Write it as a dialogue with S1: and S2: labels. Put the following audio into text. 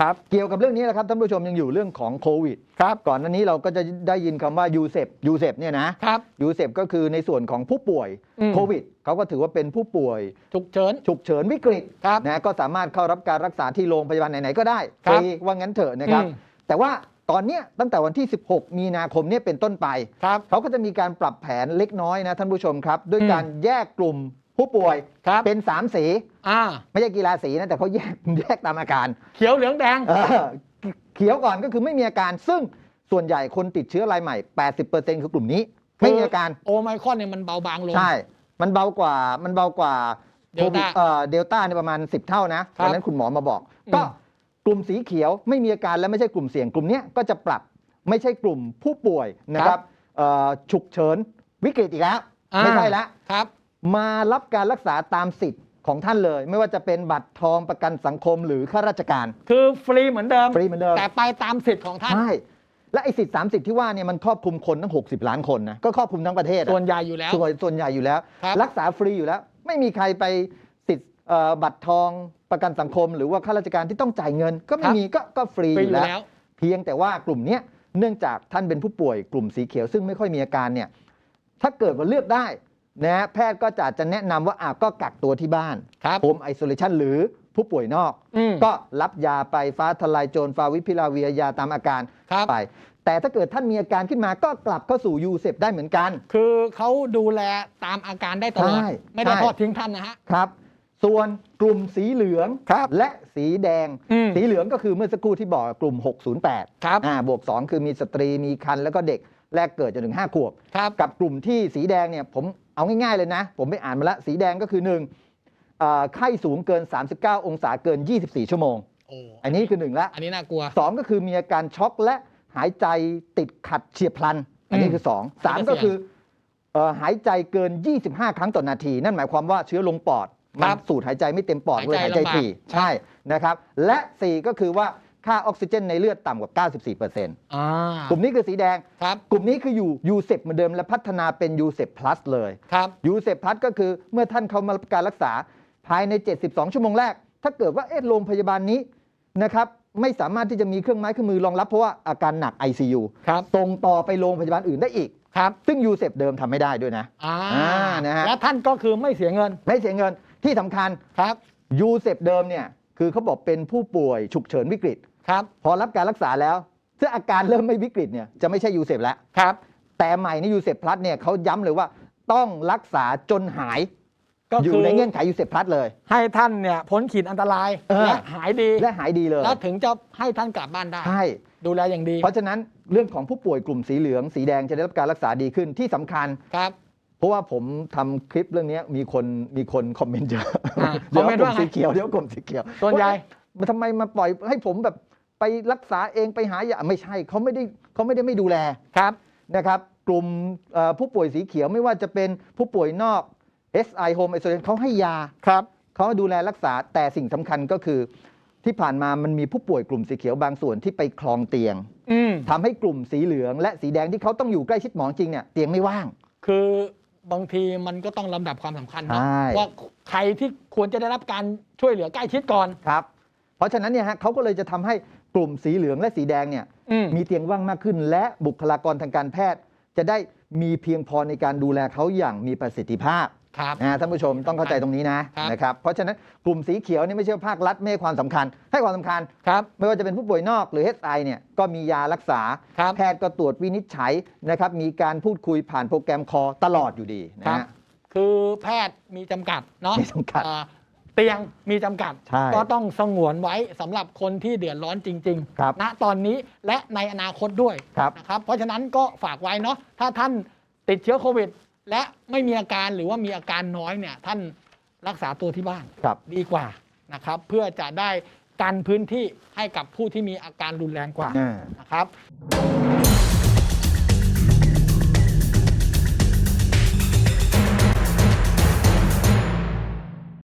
S1: ครับ
S2: เกี่ยวกับเรื่องนี้แหละครับท่านผู้ชมยังอยู่เรื่องของโควิด
S1: ครับ
S2: ก่อนหน้านี้เราก็จะได้ยินคำว่ายูเซปยูเซปเนี่ยนะครับยูเซปก็คือในส่วนของผู้ป่วย
S1: อืม
S2: โควิดเขาก็ถือว่าเป็นผู้ป่วย
S1: ฉุกเฉิน
S2: ฉุกเฉินวิกฤต
S1: ครับ
S2: นะก็สามารถเข้ารับการรักษาที่โรงพยาบาลไหน ๆ ก็ได้
S1: ครั
S2: ฟ
S1: บ
S2: รีว่างั้นเถอะนะครับ
S1: อืม
S2: แต่ว่าตอนเนี้ยตั้งแต่วันที่ 16 มีนาคมเนี่ยเป็นต้นไป
S1: ครับ
S2: เขาก็จะมีการปรับแผนเล็กน้อยนะท่านผู้ชมครับ ด้วย
S1: อืม
S2: การแยกกลุ่ม ผู้ป่วย
S1: ครับ
S2: เป็น3สี
S1: อ่า
S2: ไม่ใช่กีฬาสีนะแต่เขาแยกแยกตามอาการ
S1: เขียวเหลืองแดง
S2: เออเขียวก่อนก็คือไม่มีอาการ ซึ่งส่วนใหญ่คนติดเชื้อรายใหม่ 80%คือกลุ่มนี้ ไม่มีอาการ
S1: โอไมครอนเนี่ยมันเบาบางลง
S2: ใช่ มันเบากว่ามันเบากว่า
S1: เดลต้า
S2: โควิดเอ่อเดลต้าเนี่ยประมาณ 10 เท่านะครับวันนั้นคุณหมอมาบอก
S1: อืม
S2: ก็กลุ่มสีเขียวไม่มีอาการและไม่ใช่กลุ่มเสี่ยงกลุ่มเนี้ยก็จะปรับไม่ใช่กลุ่มผู้ป่วยนะครับเอ่อฉุกเฉินวิกฤตอีกแล้ว
S1: อ่า
S2: ไม่ใช่แล้ว
S1: ครับ
S2: มารับการรักษาตามสิทธิ์ของท่านเลย ไม่ว่าจะเป็นบัตรทองประกันสังคมหรือข้าราชการ
S1: คือฟรีเหมือนเดิม
S2: ฟรีเหมือนเดิม
S1: แต่ไปตามสิทธิ์ของท่าน
S2: ใช่ และไอ้สิทธิ์สามสิทธิ์ที่ว่าเนี่ยมันครอบคลุมคนทั้ง 60 ล้านคนนะ ก็ครอบคลุมทั้งประเทศอะ
S1: ส่วนใหญ่อยู่แล้ว
S2: ส่วนส่วนใหญ่อยู่แล้ว
S1: ครับ
S2: รักษาฟรีอยู่แล้ว ไม่มีใครไปสิทธิ์เอ่อบัตรทองประกันสังคม หรือว่าข้าราชการที่ต้องจ่ายเงิน ก็ไม่มีก็ก็ฟรี
S1: ฟรี
S2: อ
S1: อยู่ยู่
S2: แล้ว
S1: แล้ว
S2: เพียงแต่ว่ากลุ่มเนี้ยเนื่องจากท่านเป็นผู้ป่วยกลุ่มสีเขียวซึ่งไม่ค่อยมีอาการเนี่ยถ้าเกิดว่าเลือกได้ นะแพทย์ก็จะจะแนะนำว่าอะก็กักตัวที่บ้าน
S1: ครับ
S2: โฮมไอโซเลชันหรือผู้ป่วยนอก
S1: อืม
S2: ก็รับยาไปฟ้าทลายโจรฟาวิพิลาเวียยาตามอาการ
S1: ครับ
S2: ไป แต่ถ้าเกิดท่านมีอาการขึ้นมาก็กลับเข้าสู่ยูเซปได้เหมือนกัน
S1: คือเขาดูแลตามอาการได้ตลอด
S2: ใช่
S1: ไม่ได้
S2: ใช่
S1: ทอดทิ้งท่านนะฮะ
S2: ครับ ส่วนกลุ่มสีเหลือง
S1: ครับ
S2: และสีแดง
S1: อืม
S2: สีเหลืองก็คือเมื่อสักครู่ที่บอกกลุ่ม 608
S1: ครับ
S2: อ่าบวก 2 คือมีสตรีมีคันแล้วก็เด็กแรกเกิดจนถึง 5 ขวบ
S1: ครับ
S2: กับกลุ่มที่สีแดงเนี่ยผม เอาง่ายๆเลยนะ ผมไปอ่านมาแล้วสีแดงก็คือ1อ่าไข้สูงเกิน 39 องศาเกิน 24 ชั่วโมง
S1: โอ้
S2: อันนี้คือ1ละ
S1: อันนี้น่ากลัว
S2: สองก็คือมีอาการช็อกและหายใจติดขัดเฉียบพลัน อันนี้
S1: อืม
S2: คือสองสาม
S1: อันนี้ก็
S2: ก็คือเอ่อหายใจเกิน 25 ครั้งต่อนาที นั่นหมายความว่าเชื้อลงปอดมั
S1: ครับ
S2: สูดหายใจไม่เต็มปอด
S1: หาย
S2: ด้วย
S1: ใจ
S2: หายใจ
S1: ลำบาก
S2: ถี่ใช่นะครับ และ 4 ก็คือว่า ค่าออกซิเจนในเลือดต่ำกว่า 94%ก
S1: อ่า
S2: ลุ่มนี้คือสีแดง
S1: ครับ
S2: กลุ่มนี้คืออยู่ยูเซปเหมือนเดิมและพัฒนาเป็นยูเซปพลัสเลย
S1: ครับ
S2: ยูเซปพลัสก็คือเมื่อท่านเข้ามารับการรักษาภายใน 72 ชั่วโมงแรก ถ้าเกิดว่าเอ๊ะโรงพยาบาลนี้นะครับไม่สามารถที่จะมีเครื่องไม้เครื่องมือรองรับเพราะว่าอาการหนัก ICU
S1: ครับ
S2: ส่งต่อไปโรงพยาบาลอื่นได้อีก
S1: ครับ
S2: ซึ่งยูเซปเดิมทำไม่ได้ด้วยนะ
S1: อ่า
S2: อ่านะฮะ
S1: และท่านก็คือไม่เสียเงิน
S2: ไม่เสียเงินที่สำคัญ
S1: ครับ
S2: ยูเซปเดิมเนี่ย คือเขาบอกเป็นผู้ป่วยฉุกเฉินวิกฤต
S1: ครับ
S2: พอรับการรักษาแล้วถ้าอาการเริ่มไม่วิกฤตเนี่ยจะไม่ใช่ยูเซปแล้ว
S1: ครับ
S2: แต่ใหม่ในยูเซปพลัสเนี่ยเขาย้ำเลยว่าต้องรักษาจนหาย
S1: ก็
S2: อยู่
S1: คือ
S2: ในเงื่อนไขยูเซปพลัสเลย
S1: ให้ท่านเนี่ยพ้นขีดอันตราย
S2: เออ
S1: และหายดี
S2: และหายดีเลย
S1: แล้วถึงจะให้ท่านกลับบ้านได้
S2: ใช่
S1: ดูแลอย่างดี
S2: เพราะฉะนั้นเรื่องของผู้ป่วยกลุ่มสีเหลืองสีแดงจะได้รับการรักษาดีขึ้นที่สำคัญ
S1: ครับ
S2: เพราะว่าผมทำคลิปเรื่องนี้มีคนมีคนคอมเมนต์เยอะ
S1: อ่า
S2: เดี๋ยว
S1: คอมเมนต์
S2: กลุ่
S1: ว่ามไง
S2: สีเขียวเดี๋ยวกลุ่มสีเขียว
S1: ส่วนใหญ่
S2: มันทำไมมาปล่อยให้ผมแบบ ไปรักษาเองไปหายาไม่ใช่เขาไม่ได้เขาไม่ได้ไม่ดูแล
S1: ครับ
S2: นะครับกลุ่มเอ่อผู้ป่วยสีเขียวไม่ว่าจะเป็นผู้ป่วยนอก SI Home Isolation เขาให้ยา
S1: ครับ
S2: เขาดูแลรักษาแต่สิ่งสำคัญก็คือ ที่ผ่านมามันมีผู้ป่วยกลุ่มสีเขียวบางส่วนที่ไปคลองเตียง
S1: อืม
S2: ทำให้กลุ่มสีเหลือง และสีแดงที่เขาต้องอยู่ใกล้ชิดหมอจริงเนี่ยเตียงไม่ว่าง
S1: คือบางทีมันก็ต้องลำดับความสำคัญเนอะ
S2: ใช่
S1: ว่าใครที่ควรจะได้รับการช่วยเหลือใกล้ชิดก่อน
S2: ครับ เพราะฉะนั้นเนี่ยฮะเขาก็เลยจะทำให้ กลุ่มสีเหลืองและสีแดงเนี่ย
S1: อืม
S2: มีเตียงว่างมากขึ้น และบุคลากรทางการแพทย์ จะได้มีเพียงพอในการดูแลเขาอย่างมีประสิทธิภาพ
S1: ครับ
S2: นะท่านผู้ชมต้องเข้าใจตรงนี้นะครับ นะครับเพราะฉะนั้นกลุ่มสีเขียวนี่ไม่ใช่ว่าภาครัฐไม่ให้ความสำคัญ ให้ความสำคัญ
S1: ครับ
S2: ไม่ว่าจะเป็นผู้ป่วยนอกหรือ HI เนี่ยก็มียารักษา
S1: ครับ
S2: แพทย์ก็ตรวจวินิจฉัยนะครับมีการพูดคุยผ่านโปรแกรมคอตลอดอยู่ดีนะครับ ฮะ
S1: คือแพทย์มีจำกัดเนาะ
S2: มีจำกัด
S1: เอ่อเตียงมีจำกัด
S2: ใช่
S1: ก็ต้องสงวนไว้สำหรับคนที่เดือดร้อนจริง
S2: ครับ
S1: ณตอนนี้และในอนาคตด้วย
S2: ครับ
S1: นะครับ เพราะฉะนั้นก็ฝากไว้เนาะถ้าท่านติดเชื้อโควิด และไม่มีอาการหรือว่ามีอาการน้อยเนี่ยท่านรักษาตัวที่บ้าน
S2: ครับ
S1: ดีกว่านะครับ เพื่อจะได้กันพื้นที่ให้กับผู้ที่มีอาการรุนแรงกว่า
S2: อ่า
S1: นะครับ